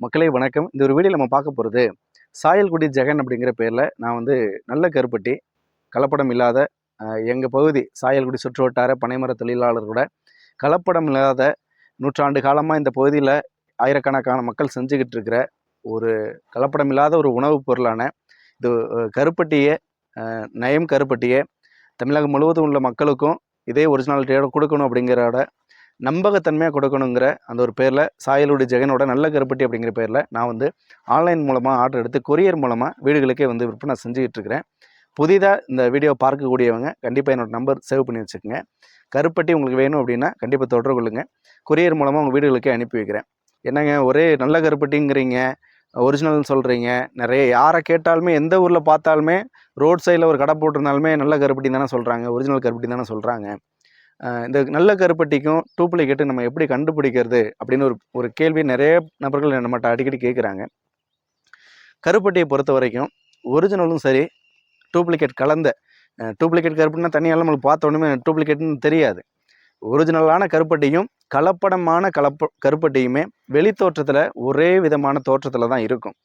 மக்களே வணக்கம். இந்த ஒரு வீடியோ நம்ம பார்க்க போகிறது சாயல்குடி ஜெகன் அப்படிங்கிற பேரில் நான் வந்து நல்ல கருப்பட்டி கலப்படம் இல்லாத எங்கள் பகுதி சாயல்குடி சுற்று வட்டார பனைமர தொழிலாளர்களோட கலப்படம் இல்லாத நூற்றாண்டு காலமாக இந்த பகுதியில் ஆயிரக்கணக்கான மக்கள் செஞ்சுக்கிட்டு இருக்கிற ஒரு கலப்படம் இல்லாத ஒரு உணவுப் பொருளான இது கருப்பட்டியை நயம் கருப்பட்டியை தமிழகம் முழுவதும் உள்ள மக்களுக்கும் இதே ஒரிஜினாலிட்டியோட கொடுக்கணும் அப்படிங்கிறோட நம்பகத்தன்மையாக கொடுக்கணுங்கிற அந்த ஒரு பேரில் சாயலுடி ஜெகனோட நல்ல கருப்பட்டி அப்படிங்கிற பேரில் நான் வந்து ஆன்லைன் மூலமாக ஆர்டர் எடுத்து கொரியர் மூலமாக வீடுகளுக்கே வந்து விற்பனை செஞ்சுக்கிட்டு இருக்கிறேன் புதிதாக இந்த வீடியோ பார்க்கக்கூடியவங்க கண்டிப்பாக என்னோடய நம்பர் சேவ் பண்ணி வச்சுக்கோங்க. கருப்பட்டி உங்களுக்கு வேணும் அப்படின்னா கண்டிப்பாக தொடர்பு கொள்ளுங்கள் கொரியர் மூலமாக உங்கள் வீடுகளுக்கே அனுப்பி வைக்கிறேன். என்னங்க ஒரே நல்ல கருப்பட்டிங்கிறீங்க ஒரிஜினல்னு சொல்கிறீங்க நிறைய யாரை கேட்டாலுமே எந்த ஊரில் பார்த்தாலுமே ரோட் சைடில் ஒரு கடை போட்டிருந்தாலுமே நல்ல கருப்பட்டி தானே சொல்கிறாங்க ஒரிஜினல் கருப்பட்டி தானே சொல்கிறாங்க இந்த நல்ல கருப்பட்டிக்கும் டூப்ளிகேட்டு நம்ம எப்படி கண்டுபிடிக்கிறது அப்படின்னு ஒரு ஒரு கேள்வி நிறைய நபர்கள் நம்மகிட்ட அடிக்கடி கேட்குறாங்க கருப்பட்டியை பொறுத்த வரைக்கும் ஒரிஜினலும் சரி டூப்ளிகேட் கலந்த டூப்ளிகேட் கருப்பட்டினா தனியாக நம்மளுக்கு பார்த்த உடனே டூப்ளிகேட்னு தெரியாது. ஒரிஜினலான கருப்பட்டியும் கலப்படமான கலப்ப கருப்பட்டியுமே வெளி தோற்றத்தில் ஒரே விதமான தோற்றத்தில் தான் இருக்கும்.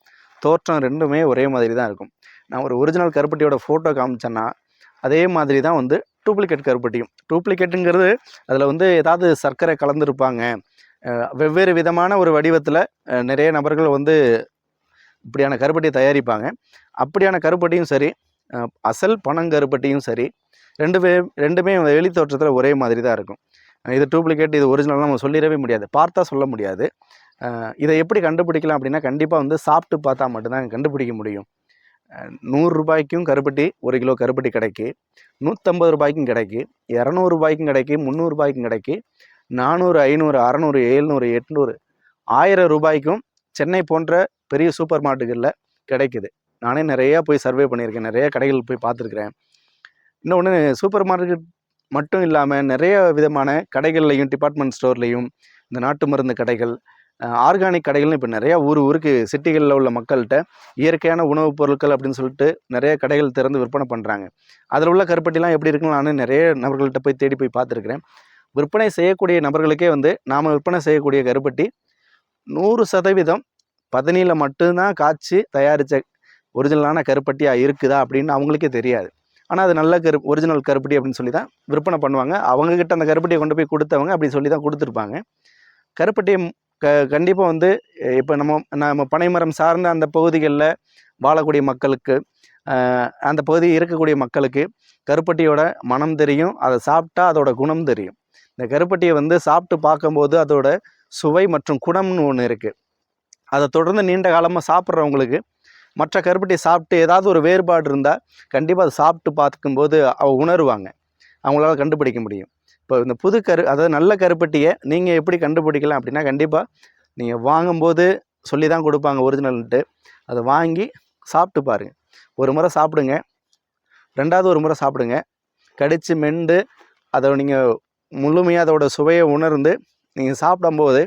தோற்றம் ரெண்டுமே ஒரே மாதிரி தான் இருக்கும். நான் ஒரு ஒரிஜினல் கருப்பட்டியோட ஃபோட்டோ காமிச்சேன்னா அதே மாதிரி தான் வந்து டூப்ளிகேட் கருப்பட்டியும். டூப்ளிகேட்டுங்கிறது அதில் வந்து ஏதாவது சர்க்கரை கலந்துருப்பாங்க. வெவ்வேறு விதமான ஒரு வடிவத்தில் நிறைய நபர்கள் வந்து இப்படியான கருப்பட்டியை தயாரிப்பாங்க. அப்படியான கருப்பட்டியும் சரி அசல் பனங்கருப்பட்டியும் சரி ரெண்டு பே ரெண்டுமே வெளி தோற்றத்தில் ஒரே மாதிரி தான் இருக்கும். இது டூப்ளிகேட் இது ஒரிஜினல் நம்ம சொல்லிடவே முடியாது. பார்த்தா சொல்ல முடியாது. இதை எப்படி கண்டுபிடிக்கலாம் அப்படின்னா கண்டிப்பாக வந்து சாப்பிட்டு பார்த்தா மட்டும்தான் கண்டுபிடிக்க முடியும். நூறுரூபாய்க்கும் நூறு ரூபாய்க்கும் கருப்பட்டி ஒரு கிலோ கருப்பட்டி கிடைக்கு. நூற்றம்பது ரூபாய்க்கும் கிடைக்கு. இரநூறுபாய்க்கும் கிடைக்கு. முந்நூறுபாய்க்கும் கிடைக்கு. நானூறு ஐநூறு அறநூறு எழுநூறு எட்நூறு ஆயிரம் ரூபாய்க்கும் சென்னை போன்ற பெரிய சூப்பர் மார்க்கெட்டுகளில் கிடைக்குது. நானே நிறையா போய் சர்வே பண்ணியிருக்கேன். நிறைய கடைகள் போய் பார்த்துருக்குறேன். இன்னொன்று சூப்பர் மார்க்கெட் மட்டும் இல்லாமல் நிறைய விதமான கடைகள்லையும் டிபார்ட்மெண்ட் ஸ்டோர்லேயும் இந்த நாட்டு மருந்து கடைகள் ஆர்கானிக் கடைகள்னு இப்போ நிறையா ஊர் ஊருக்கு சிட்டிகளில் உள்ள மக்கள்கிட்ட இயற்கையான உணவுப் பொருட்கள் அப்படின்னு சொல்லிட்டு நிறைய கடைகள் திறந்து விற்பனை பண்ணுறாங்க அதில் உள்ள கருப்பட்டிலாம் எப்படி இருக்குன்னு நான் நிறைய நபர்கள்ட்ட போய் தேடி போய் பார்த்துருக்குறேன். விற்பனை செய்யக்கூடிய நபர்களுக்கே வந்து நாம் விற்பனை செய்யக்கூடிய கருப்பட்டி நூறு சதவீதம் பதனியில் மட்டும்தான் காய்ச்சி தயாரித்த ஒரிஜினலான கருப்பட்டியாக இருக்குதா அப்படின்னு அவங்களுக்கே தெரியாது. ஆனால் அது நல்ல கரு ஒரிஜினல் கருப்பட்டி அப்படின்னு சொல்லி தான் விற்பனை பண்ணுவாங்க. அவங்கக்கிட்ட அந்த கருப்பட்டியை கொண்டு போய் கொடுத்தவங்க அப்படி சொல்லி தான் கொடுத்துருப்பாங்க. கருப்பட்டியை க கண்டிப்பாக வந்து இப்போ நம்ம நம்ம பனைமரம் சார்ந்த அந்த பகுதிகளில் வாழக்கூடிய மக்களுக்கு அந்த பகுதி இருக்கக்கூடிய மக்களுக்கு கருப்பட்டியோட மனம் தெரியும் அதை சாப்பிட்டா அதோட குணம் தெரியும். இந்த கருப்பட்டியை வந்து சாப்பிட்டு பார்க்கும்போது அதோட சுவை மற்றும் குணம்னு ஒன்று இருக்குது அதை தொடர்ந்து நீண்ட காலமாக சாப்பிட்றவங்களுக்கு மற்ற கருப்பட்டி சாப்பிட்டு ஏதாவது ஒரு வேறுபாடு இருந்தால் கண்டிப்பாக அதை சாப்பிட்டு பார்க்கும்போது அவ உணருவாங்க. அவங்களால கண்டுபிடிக்க முடியும். இப்போ இந்த புது கரு அதாவது நல்ல கருப்பட்டியை நீங்கள் எப்படி கண்டுபிடிக்கலாம் அப்படின்னா கண்டிப்பாக நீங்கள் வாங்கும்போது சொல்லி தான் கொடுப்பாங்க ஒரிஜினல்ன்ட்டு. அதை வாங்கி சாப்பிட்டு பாருங்கள் ஒரு முறை சாப்பிடுங்க. ரெண்டாவது ஒரு முறை சாப்பிடுங்க. கடித்து மெண்டு அதை நீங்கள் முழுமையாக அதோட சுவையை உணர்ந்து நீங்கள் சாப்பிடும்போது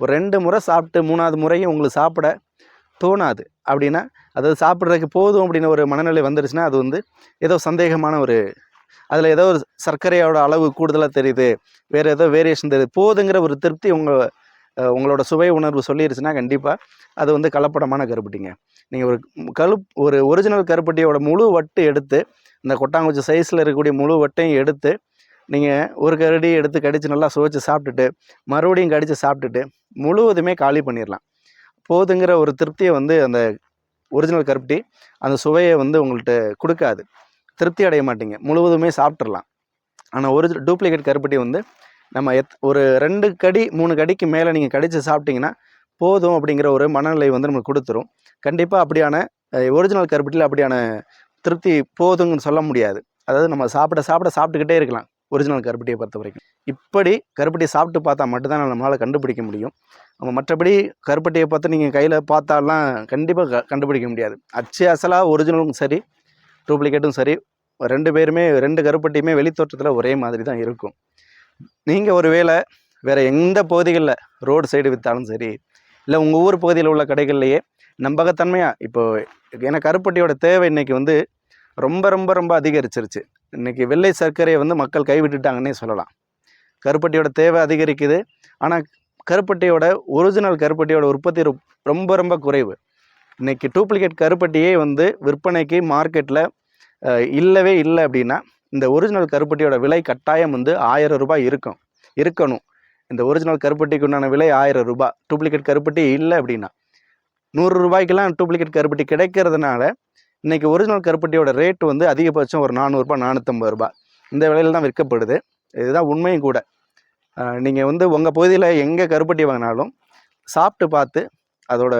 ஒரு ரெண்டு முறை சாப்பிட்டு மூணாவது முறையும் உங்களுக்கு சாப்பிட தோணாது. அப்படின்னா அதாவது சாப்பிட்றதுக்கு போதும் அப்படின்னு ஒரு மனநிலை வந்துருச்சுன்னா அது வந்து ஏதோ சந்தேகமான ஒரு அதில் ஏதோ ஒரு சர்க்கரையோட அளவு கூடுதலாக தெரியுது. வேறு ஏதோ வேரியேஷன் தெரியுது. போதுங்கிற ஒரு திருப்தி உங்கள் உங்களோட சுவை உணர்வு சொல்லிருச்சுன்னா கண்டிப்பாக அது வந்து கலப்படமான கருப்பட்டிங்க. நீங்கள் ஒரு கழு ஒரு ஒரிஜினல் கருப்பட்டியோட முழு வட்டு எடுத்து இந்த கொட்டாங்குச்சி சைஸில் இருக்கக்கூடிய முழு வட்டையும் எடுத்து நீங்கள் ஒரு கரடி எடுத்து கடித்து நல்லா சுவைச்சு சாப்பிட்டுட்டு மறுபடியும் கடித்து சாப்பிட்டுட்டு முழுவதுமே காலி பண்ணிடலாம் போதுங்கிற ஒரு திருப்தியை வந்து அந்த ஒரிஜினல் கருப்பட்டி அந்த சுவையை வந்து உங்கள்கிட்ட கொடுக்காது. திருப்தி அடைய மாட்டீங்க. முழுவதுமே சாப்பிட்றலாம் ஆனால் ஒரிஜினல் டூப்ளிகேட் கருப்பட்டி வந்து நம்ம எத் ஒரு ரெண்டு கடி மூணு கடிக்கு மேலே நீங்கள் கடித்து சாப்பிட்டீங்கன்னா போதும் அப்படிங்கிற ஒரு மனநிலை வந்து நமக்கு கொடுத்துரும். கண்டிப்பாக அப்படியான ஒரிஜினல் கருப்பட்டியில் அப்படியான திருப்தி போதுங்கன்னு சொல்ல முடியாது. அதாவது நம்ம சாப்பிட சாப்பிட சாப்பிட்டுக்கிட்டே இருக்கலாம் ஒரிஜினல் கருப்பட்டியை பொறுத்த வரைக்கும். இப்படி கருப்பட்டியை சாப்பிட்டு பார்த்தா மட்டும்தான் நம்மளால் கண்டுபிடிக்க முடியும். நம்ம மற்றபடி கருப்பட்டியை பார்த்து நீங்கள் கையில் பார்த்தாலாம் கண்டிப்பாக க கண்டுபிடிக்க முடியாது. அச்சு அசலாக ஒரிஜினலும் சரி டூப்ளிகேட்டும் சரி ரெண்டு பேருமே ரெண்டு கருப்பட்டியுமே வெளித்தோற்றத்தில் ஒரே மாதிரி தான் இருக்கும். நீங்கள் ஒருவேளை வேறு எந்த பகுதிகளில் ரோடு சைடு விற்றாலும் சரி இல்லை உங்கள் ஊர் பகுதியில் உள்ள கடைகள்லையே நம்பகத்தன்மையாக இப்போது ஏன்னா கருப்பட்டியோட தேவை இன்னைக்கு வந்து ரொம்ப ரொம்ப ரொம்ப அதிகரிச்சிருச்சு. இன்றைக்கி வெள்ளை சர்க்கரையை வந்து மக்கள் கைவிட்டுட்டாங்கன்னே சொல்லலாம். கருப்பட்டியோட தேவை அதிகரிக்குது. ஆனால் கருப்பட்டியோட ஒரிஜினல் கருப்பட்டியோட உற்பத்தி ரொ- ரொம்ப ரொம்ப குறைவு. இன்றைக்கி டூப்ளிகேட் கருப்பட்டியே வந்து விற்பனைக்கு மார்க்கெட்டில் இல்லவே இல்லை அப்படின்னா இந்த ஒரிஜினல் கருப்பட்டியோட விலை கட்டாயம் வந்து ஆயிரம் ரூபாய் இருக்கும். இருக்கணும். இந்த ஒரிஜினல் கருப்பட்டிக்கு உண்டான விலை ஆயிரம் ரூபாய். டூப்ளிகேட் கருப்பட்டி இல்லை அப்படின்னா நூறு ரூபாய்க்கெல்லாம் டூப்ளிகேட் கருப்பட்டி கிடைக்கிறதுனால இன்றைக்கி ஒரிஜினல் கருப்பட்டியோட ரேட் வந்து அதிகபட்சம் ஒரு நானூறுரூபா நானூற்றம்பது ரூபாய். இந்த விலையில் தான் விற்கப்படுது. இதுதான் உண்மையும் கூட. நீங்கள் வந்து உங்கள் பகுதியில் எங்கே கருப்பட்டி வாங்கினாலும் சாப்பிட்டு பார்த்து அதோட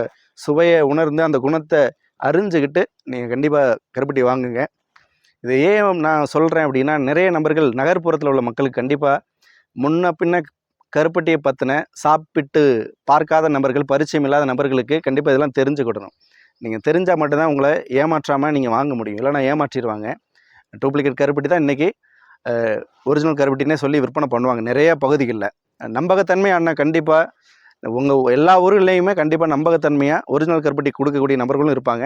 சுவையை உணர்ந்து அந்த குணத்தை அறிஞ்சுக்கிட்டு நீங்கள் கண்டிப்பாக கருப்பட்டி வாங்குங்க. இது ஏன் நான் சொல்கிறேன் அப்படின்னா நிறைய நபர்கள் நகர்ப்புறத்தில் உள்ள மக்களுக்கு கண்டிப்பாக முன்ன பின்ன கருப்பட்டியை பற்றின சாப்பிட்டு பார்க்காத நபர்கள் பரிச்சயம் இல்லாத நபர்களுக்கு கண்டிப்பாக இதெல்லாம் தெரிஞ்சுக்கிடணும். நீங்கள் தெரிஞ்சால் மட்டும்தான் உங்களை ஏமாற்றாமல் நீங்கள் வாங்க முடியும். இல்லைன்னா ஏமாற்றிடுவாங்க டூப்ளிகேட் கருப்பட்டி தான் இன்றைக்கி ஒரிஜினல் கருப்பட்டினே சொல்லி விற்பனை பண்ணுவாங்க நிறைய பகுதிகளில். நம்பகத்தன்மையான கண்டிப்பாக உங்கள் எல்லா ஊர்கள்லையுமே கண்டிப்பாக நம்பகத்தன்மையாக ஒரிஜினல் கருப்பட்டி கொடுக்கக்கூடிய நபர்களும் இருப்பாங்க.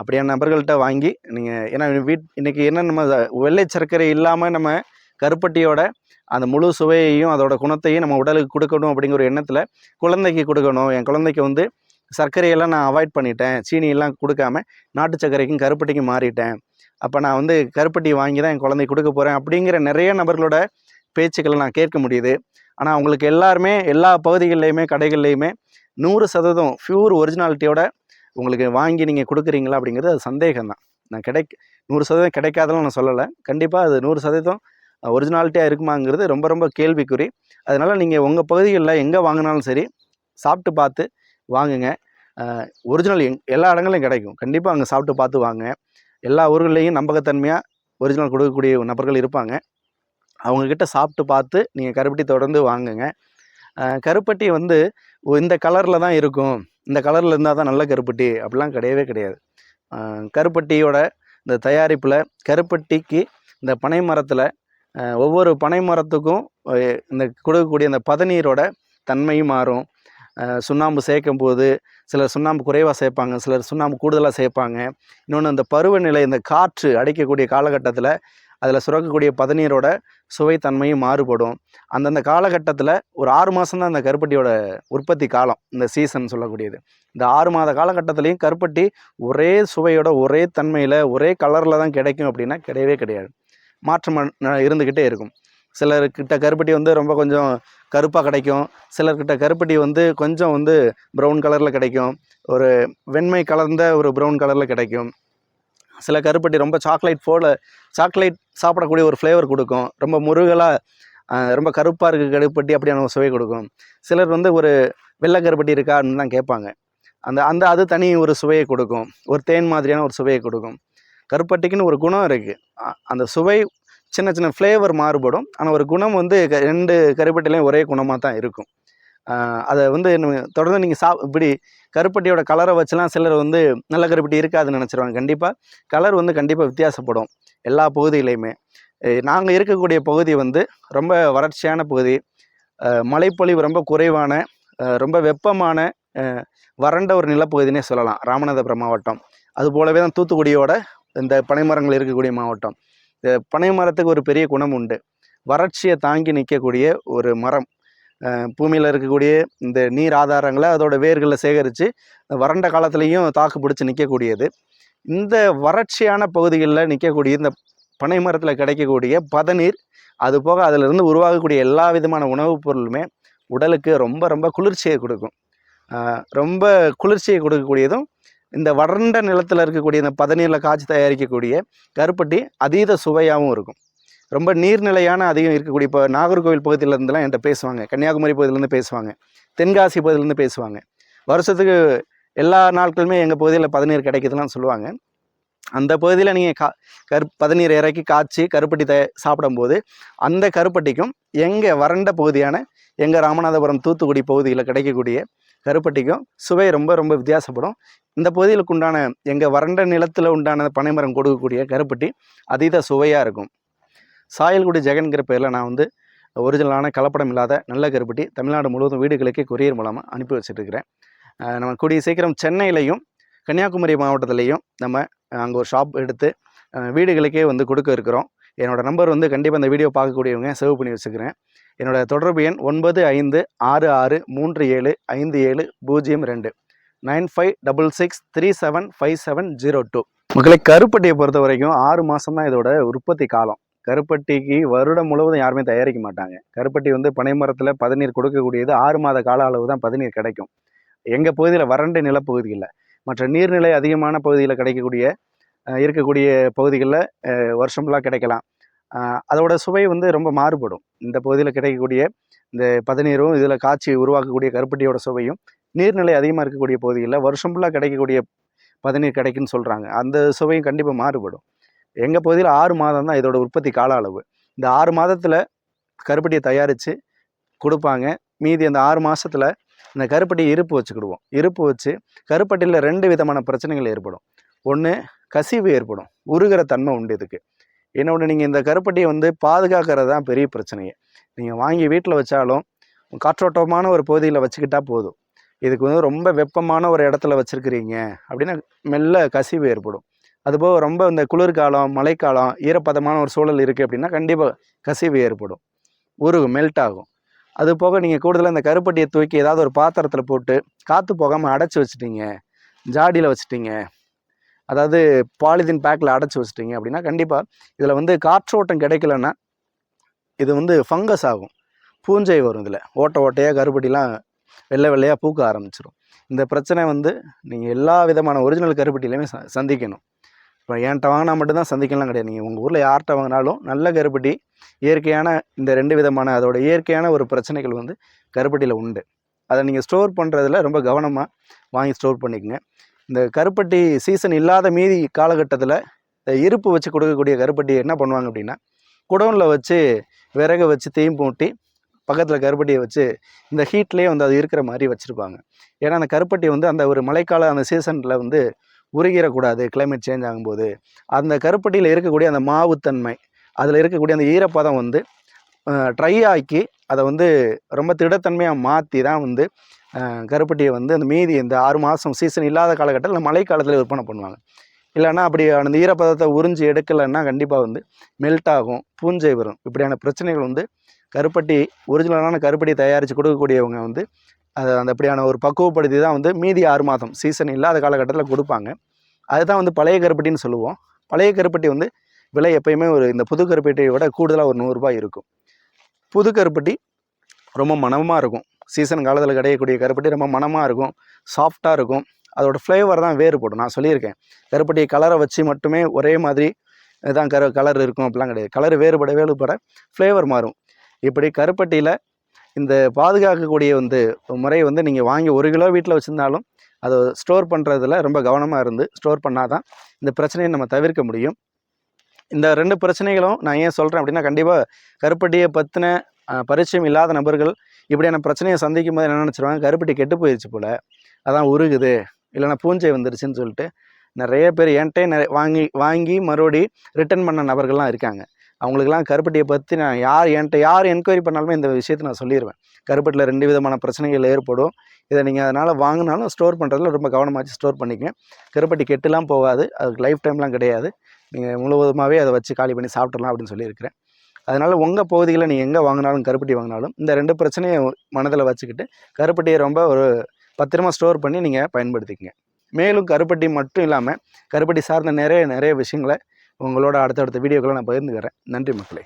அப்படியான நபர்கள்ட்ட வாங்கி நீங்கள் ஏன்னா வீட் இன்றைக்கி என்ன நம்ம வெள்ளை சர்க்கரை இல்லாமல் நம்ம கருப்பட்டியோட அந்த முழு சுவையையும் அதோட குணத்தையும் நம்ம உடலுக்கு கொடுக்கணும் அப்படிங்கிற ஒரு எண்ணத்தில் குழந்தைக்கு கொடுக்கணும். என் குழந்தைக்கு வந்து சர்க்கரையெல்லாம் நான் அவாய்ட் பண்ணிட்டேன். சீனியெல்லாம் கொடுக்காம நாட்டு சர்க்கரைக்கும் கருப்பட்டிக்கும் மாறிட்டேன். அப்போ நான் வந்து கருப்பட்டி வாங்கி தான் என் குழந்தைக்கு கொடுக்க போகிறேன் அப்படிங்கிற நிறைய நபர்களோட பேச்சுக்களை நான் கேட்க முடியுது. ஆனால் அவங்களுக்கு எல்லாருமே எல்லா பகுதிகள்லையுமே கடைகள்லையுமே நூறு சதவீதம் ப்யூர் ஒரிஜினாலிட்டியோட உங்களுக்கு வாங்கி நீங்கள் கொடுக்குறீங்களா அப்படிங்கிறது அது சந்தேகம் தான் நான் கிடைக் நூறு சதவீதம் கிடைக்காதெல்லாம் நான் சொல்லலை. கண்டிப்பாக அது நூறு சதவீதம் ஒரிஜினாலிட்டியாக இருக்குமாங்கிறது ரொம்ப ரொம்ப கேள்விக்குறி. அதனால் நீங்கள் உங்கள் பகுதிகளில் எங்கே வாங்கினாலும் சரி சாப்பிட்டு பார்த்து வாங்குங்க. ஒரிஜினல் எங் எல்லா இடங்களையும் கிடைக்கும். கண்டிப்பாக அங்கே சாப்பிட்டு பார்த்து வாங்க. எல்லா ஊர்கள்லேயும் நம்பகத்தன்மையாக ஒரிஜினல் கொடுக்கக்கூடிய நபர்கள் இருப்பாங்க. அவங்கக்கிட்ட சாப்பிட்டு பார்த்து நீங்கள் கருப்பட்டி தொடர்ந்து வாங்குங்க. கருப்பட்டி வந்து இந்த கலரில் தான் இருக்கும். இந்த கலரில் இருந்தால் தான் நல்ல கருப்பட்டி. அப்படிலாம் கிடையவே கிடையாது. கருப்பட்டியோட இந்த தயாரிப்பில் கருப்பட்டிக்கு இந்த பனை மரத்தில் ஒவ்வொரு பனை மரத்துக்கும் இந்த கொடுக்கக்கூடிய அந்த பதநீரோட தன்மையும் மாறும். சுண்ணாம்பு சேர்க்கும் போது சிலர் சுண்ணாம்பு குறைவாக சேர்ப்பாங்க சிலர் சுண்ணாம்பு கூடுதலாக சேர்ப்பாங்க. இன்னொன்று இந்த பருவநிலை இந்த காற்று அடிக்கக்கூடிய காலகட்டத்தில் அதில் சுரக்கக்கூடிய பதநீரோட சுவைத்தன்மையும் மாறுபடும். அந்தந்த காலகட்டத்தில் ஒரு ஆறு மாதம் தான் அந்த கருப்பட்டியோட உற்பத்தி காலம் இந்த சீசன் சொல்லக்கூடியது. இந்த ஆறு மாத காலகட்டத்துலேயும் கருப்பட்டி ஒரே சுவையோட ஒரே தன்மையில் ஒரே கலரில் தான் கிடைக்கும் அப்படின்னா கிடையவே கிடையாது. மாற்றம் இருந்துக்கிட்டே இருக்கும். சிலர்கிட்ட கருப்பட்டி வந்து ரொம்ப கொஞ்சம் கருப்பாக கிடைக்கும். சிலர்கிட்ட கருப்பட்டி வந்து கொஞ்சம் வந்து ப்ரௌன் கலரில் கிடைக்கும். ஒரு வெண்மை கலர்ந்த ஒரு ப்ரௌன் கலரில் கிடைக்கும். சில கருப்பட்டி ரொம்ப சாக்லேட் போல் சாக்லேட் சாப்பிடக்கூடிய ஒரு ஃப்ளேவர் கொடுக்கும். ரொம்ப முருகலாக ரொம்ப கருப்பாக இருக்குது கருப்பட்டி அப்படியான ஒரு சுவை கொடுக்கும். சிலர் வந்து ஒரு வெள்ளை கருப்பட்டி இருக்கா அப்படின்னு தான் கேட்பாங்க. அந்த அந்த அது தனி ஒரு சுவையை கொடுக்கும். ஒரு தேன் மாதிரியான ஒரு சுவையை கொடுக்கும். கருப்பட்டிக்குன்னு ஒரு குணம் இருக்குது அந்த சுவை சின்ன சின்ன ஃப்ளேவர் மாறுபடும். ஆனால் ஒரு குணம் வந்து க- ரெண்டு கருப்பட்டிலையும் ஒரே குணமாக தான் இருக்கும். அதை வந்து தொடர்ந்து நீங்கள் சா இப்படி கருப்பட்டியோட கலரை வச்சுலாம் சிலர் வந்து நல்ல கருப்பட்டி இருக்காதுன்னு நினச்சிருவாங்க. கண்டிப்பாக கலர் வந்து கண்டிப்பாக வித்தியாசப்படும் எல்லா பகுதியிலையுமே. நாங்கள் இருக்கக்கூடிய பகுதி வந்து ரொம்ப வறட்சியான பகுதி. மழைப்பொழிவு ரொம்ப குறைவான ரொம்ப வெப்பமான வறண்ட ஒரு நிலப்பகுதினே சொல்லலாம். ராமநாதபுரம் மாவட்டம். அது போலவே தான் தூத்துக்குடியோட இந்த பனைமரங்கள் இருக்கக்கூடிய மாவட்டம். இந்த பனை மரத்துக்கு ஒரு பெரிய குணம் உண்டு. வறட்சியை தாங்கி நிற்கக்கூடிய ஒரு மரம். பூமியில் இருக்கக்கூடிய இந்த நீர் ஆதாரங்களை அதோட வேர்களில் சேகரித்து வறண்ட காலத்துலேயும் தாக்கு பிடிச்சி நிற்கக்கூடியது இந்த வறட்சியான பகுதிகளில் நிற்கக்கூடிய இந்த பனை மரத்தில் கிடைக்கக்கூடிய பதநீர் அது போக அதிலிருந்து உருவாகக்கூடிய எல்லா விதமான உணவுப் பொருளுமே உடலுக்கு ரொம்ப ரொம்ப குளிர்ச்சியை கொடுக்கும். ரொம்ப குளிர்ச்சியை கொடுக்கக்கூடியதும் இந்த வறண்ட நிலத்தில் இருக்கக்கூடிய இந்த பதநீரில் காய்ச்சி தயாரிக்கக்கூடிய கருப்பட்டி அதீத சுவையாகவும் இருக்கும். ரொம்ப நீர்நிலையான அதிகம் இருக்கக்கூடிய இப்போ நாகர்கோவில் பகுதியிலேருந்துலாம் என்கிட்ட பேசுவாங்க. கன்னியாகுமரி பகுதியிலேருந்து பேசுவாங்க. தென்காசி பகுதியிலேருந்து பேசுவாங்க. வருஷத்துக்கு எல்லா நாட்களுமே எங்கள் பகுதியில் பதநீர் கிடைக்குதுலாம் சொல்லுவாங்க. அந்த பகுதியில் நீங்கள் கா கரு பதநீர் இறக்கி காய்ச்சி கருப்பட்டி த சாப்பிடும்போது அந்த கருப்பட்டிக்கும் எங்கள் வறண்ட பகுதியான எங்கள் ராமநாதபுரம் தூத்துக்குடி பகுதியில் கிடைக்கக்கூடிய கருப்பட்டிக்கும் சுவை ரொம்ப ரொம்ப வித்தியாசப்படும். இந்த பகுதிகளுக்கு உண்டான எங்கள் வறண்ட நிலத்தில் உண்டான பனைமரம் கொடுக்கக்கூடிய கருப்பட்டி அதீத சுவையாக இருக்கும். சாயல்குடி ஜெகன்கிற பேரில் நான் வந்து ஒரிஜினலான கலப்படம் இல்லாத நல்ல கருப்பட்டி தமிழ்நாடு முழுவதும் வீடுகளுக்கே கொரியர் மூலமாக அனுப்பி வச்சுட்ருக்கிறேன் நம்ம கூடிய சீக்கிரம் சென்னையிலையும் கன்னியாகுமரி மாவட்டத்துலேயும் நம்ம அங்கே ஒரு ஷாப் எடுத்து வீடுகளுக்கே வந்து கொடுக்க இருக்கிறோம். என்னோடய நம்பர் வந்து கண்டிப்பாக இந்த வீடியோ பார்க்கக்கூடியவங்க சேவ் பண்ணி வச்சுக்கிறேன். என்னோடய தொடர்பு எண் ஒன்பது ஐந்து ஆறு ஆறு மூன்று ஏழு ஐந்து ஏழு பூஜ்ஜியம் ரெண்டு. Nine five double six three seven five seven zero two. மக்களை கருப்பட்டியை பொறுத்த வரைக்கும் ஆறு மாதம் தான் இதோட உற்பத்தி காலம். கருப்பட்டிக்கு வருடம் முழுவதும் யாருமே தயாரிக்க மாட்டாங்க. கருப்பட்டி வந்து பனைமரத்தில் பதநீர் கொடுக்கக்கூடியது ஆறு மாத கால அளவு தான் பதநீர் கிடைக்கும். எங்கள் பகுதியில் வறண்ட நிலப்பகுதிகளில். மற்ற நீர்நிலை அதிகமான பகுதியில் கிடைக்கக்கூடிய இருக்கக்கூடிய பகுதிகளில் வருஷம்லாம் கிடைக்கலாம். அதோட சுவை வந்து ரொம்ப மாறுபடும். இந்த பகுதியில் கிடைக்கக்கூடிய இந்த பதநீரும் இதில் காய்ச்சி உருவாக்கக்கூடிய கருப்பட்டியோட சுவையும் நீர்நிலை அதிகமாக இருக்கக்கூடிய பகுதிகளில் வருஷம் ஃபுல்லாக கிடைக்கக்கூடிய பதநீர் கிடைக்குன்னு சொல்கிறாங்க அந்த சுவையும் கண்டிப்பாக மாறுபடும். எங்கள் பகுதியில் ஆறு மாதம் தான் இதோட உற்பத்தி கால அளவு இந்த ஆறு மாதத்தில் கருப்பட்டியை தயாரித்து கொடுப்பாங்க. மீதி அந்த ஆறு மாதத்தில் இந்த கருப்பட்டியை இருப்பு வச்சுக்கிடுவோம். இருப்பு வச்சு கருப்பட்டியில் ரெண்டு விதமான பிரச்சனைகள் ஏற்படும். ஒன்று கசிவு ஏற்படும். உருகிற தன்மை உண்டு இதுக்கு. இன்னொன்று நீங்கள் இந்த கருப்பட்டியை வந்து பாதுகாக்கிறது தான் பெரிய பிரச்சனையே. நீங்கள் வாங்கி வீட்டில் வச்சாலும் காற்றோட்டமான ஒரு பகுதியில் வச்சுக்கிட்டா போதும். இதுக்கு வந்து ரொம்ப வெப்பமான ஒரு இடத்துல வச்சுருக்கிறீங்க அப்படின்னா மெல்ல கசிவு ஏற்படும். அதுபோக ரொம்ப இந்த குளிர்காலம் மழைக்காலம் ஈரப்பதமான ஒரு சூழல் இருக்குது அப்படின்னா கண்டிப்பாக கசிவு ஏற்படும். உருகும் மெல்ட் ஆகும். அது போக நீங்கள் கூடுதலாக இந்த கருப்பட்டியை தூக்கி ஏதாவது ஒரு பாத்திரத்தில் போட்டு காற்று போகாமல் அடைச்சி வச்சுட்டீங்க ஜாடியில் வச்சுட்டீங்க அதாவது பாலிதீன் பேக்கில் அடைச்சி வச்சுட்டீங்க அப்படின்னா கண்டிப்பாக இதில் வந்து காற்றோட்டம் கிடைக்கலன்னா இது வந்து ஃபங்கஸ் ஆகும். பூஞ்சை வரும் இதில். ஓட்டை ஓட்டையாக கருப்பட்டிலாம் வெள்ளை வெள்ளையாக பூக்க ஆரம்பிச்சிடும் இந்த பிரச்சனை வந்து நீங்கள் எல்லா விதமான ஒரிஜினல் கருப்பட்டிலையுமே ச சந்திக்கணும். இப்போ என்கிட்ட வாங்கினா மட்டும்தான் சந்திக்கலாம் கிடையாது. நீங்கள் உங்கள் ஊரில் யார்கிட்ட வாங்கினாலும் நல்ல கருப்பட்டி இயற்கையான இந்த ரெண்டு விதமான அதோட இயற்கையான ஒரு பிரச்சனைகள் வந்து கருப்பட்டியில் உண்டு. அதை நீங்கள் ஸ்டோர் பண்ணுறதுல ரொம்ப கவனமாக வாங்கி ஸ்டோர் பண்ணிக்கங்க. இந்த கருப்பட்டி சீசன் இல்லாத மீதி காலகட்டத்தில் இந்த இருப்பு வச்சு கொடுக்கக்கூடிய கருப்பட்டி என்ன பண்ணுவாங்க அப்படின்னா குடோனில் வச்சு விறகு வச்சு தீம் பூட்டி பக்கத்தில் கருப்பட்டியை வச்சு இந்த ஹீட்லேயே வந்து அது இருக்கிற மாதிரி வச்சுருப்பாங்க. ஏன்னா அந்த கருப்பட்டி வந்து அந்த ஒரு மழைக்கால அந்த சீசனில் வந்து உருகிடக்கூடாது கிளைமேட் சேஞ்ச் ஆகும்போது. அந்த கருப்பட்டியில் இருக்கக்கூடிய அந்த மாவுத்தன்மை அதில் இருக்கக்கூடிய அந்த ஈரப்பதம் வந்து ட்ரை ஆக்கி அதை வந்து ரொம்ப திடத்தன்மையாக மாற்றி தான் வந்து கருப்பட்டியை வந்து அந்த மீதி இந்த ஆறு மாதம் சீசன் இல்லாத காலகட்டத்தில் மழை காலத்தில் விற்பனை பண்ணுவாங்க. இல்லைன்னா அப்படி அந்த ஈரப்பதத்தை உறிஞ்சி எடுக்கலைன்னா கண்டிப்பாக வந்து மெல்ட் ஆகும் பூஞ்சை வரும். இப்படியான பிரச்சனைகள் வந்து கருப்பட்டி ஒரிஜினலான கருப்பட்டி தயாரித்து கொடுக்கக்கூடியவங்க வந்து அதை அந்த அப்படியான ஒரு பக்குவப்படுத்தி தான் வந்து மீதி ஆறு மாதம் சீசன் இல்லாத காலகட்டத்தில் கொடுப்பாங்க. அதுதான் வந்து பழைய கருப்பட்டின்னு சொல்லுவோம். பழைய கருப்பட்டி வந்து விலை எப்பயுமே ஒரு இந்த புது கருப்பட்டியை விட கூடுதலாக ஒரு நூறுரூபா இருக்கும். புது கருப்பட்டி ரொம்ப மனமாக இருக்கும். சீசன் காலத்தில் கிடைக்கக்கூடிய கருப்பட்டி ரொம்ப மனமாக இருக்கும். சாஃப்டாக இருக்கும். அதோட ஃப்ளேவர் தான் வேறுபடும் நான் சொல்லியிருக்கேன். கருப்பட்டி கலரை வச்சு மட்டுமே ஒரே மாதிரி இதுதான் கரு கலர் இருக்கும் அப்படிலாம் கிடையாது. கலர் வேறுபட வேறுபட ஃப்ளேவர் மாறும். இப்படி கருப்பட்டியில் இந்த பாதுகாக்கக்கூடிய வந்து முறை வந்து நீங்கள் வாங்கி ஒரு கிலோ வீட்டில் வச்சுருந்தாலும் அதை ஸ்டோர் பண்ணுறதுல ரொம்ப கவனமாக இருந்து ஸ்டோர் பண்ணால் தான் இந்த பிரச்சனையை நம்ம தவிர்க்க முடியும். இந்த ரெண்டு பிரச்சனைகளும் நான் ஏன் சொல்கிறேன் அப்படின்னா கண்டிப்பாக கருப்பட்டியை பற்றின பரிச்சயம் இல்லாத நபர்கள் இப்படியான பிரச்சனையை சந்திக்கும் போது என்ன நினச்சிருவாங்க? கருப்பட்டி கெட்டு போயிடுச்சு போல். அதான் உருகுது. இல்லைன்னா பூஞ்சை வந்துருச்சுன்னு சொல்லிட்டு நிறைய பேர் என்கிட்டே நிறைய வாங்கி வாங்கி மறுபடி ரிட்டர்ன் பண்ண நபர்கள்லாம் இருக்காங்க. அவங்களுக்கெல்லாம் கருப்பட்டியை பற்றி நான் யார் என்கிட்ட யார் என்கொயரி பண்ணாலுமே இந்த விஷயத்தை நான் சொல்லிடுவேன் கருப்பட்டியில் ரெண்டு விதமான பிரச்சனைகள் ஏற்படும். இதை நீங்கள் அதனால் வாங்கினாலும் ஸ்டோர் பண்ணுறதுல ரொம்ப கவனமாச்சு ஸ்டோர் பண்ணிக்கங்க. கருப்பட்டி கெட்டுலாம் போகாது. அதுக்கு லைஃப் டைம்லாம் கிடையாது. நீங்கள் முழுவதுமாகவே அதை வச்சு காலி பண்ணி சாப்பிட்றலாம் அப்படின்னு சொல்லியிருக்கிறேன். அதனால் உங்கள் பகுதியில் நீங்கள் எங்கே வாங்கினாலும் கருப்பட்டி வாங்கினாலும் இந்த ரெண்டு பிரச்சனையை மனதில் வச்சுக்கிட்டு கருப்பட்டியை ரொம்ப ஒரு பத்திரமா ஸ்டோர் பண்ணி நீங்கள் பயன்படுத்திக்கங்க. மேலும் கருப்பட்டி மட்டும் இல்லாமல் கருப்பட்டி சார்ந்த நிறைய நிறைய விஷயங்களை உங்களோட அடுத்தடுத்த வீடியோக்களை நான் பகிர்ந்துக்கிறேன். நன்றி மக்களே.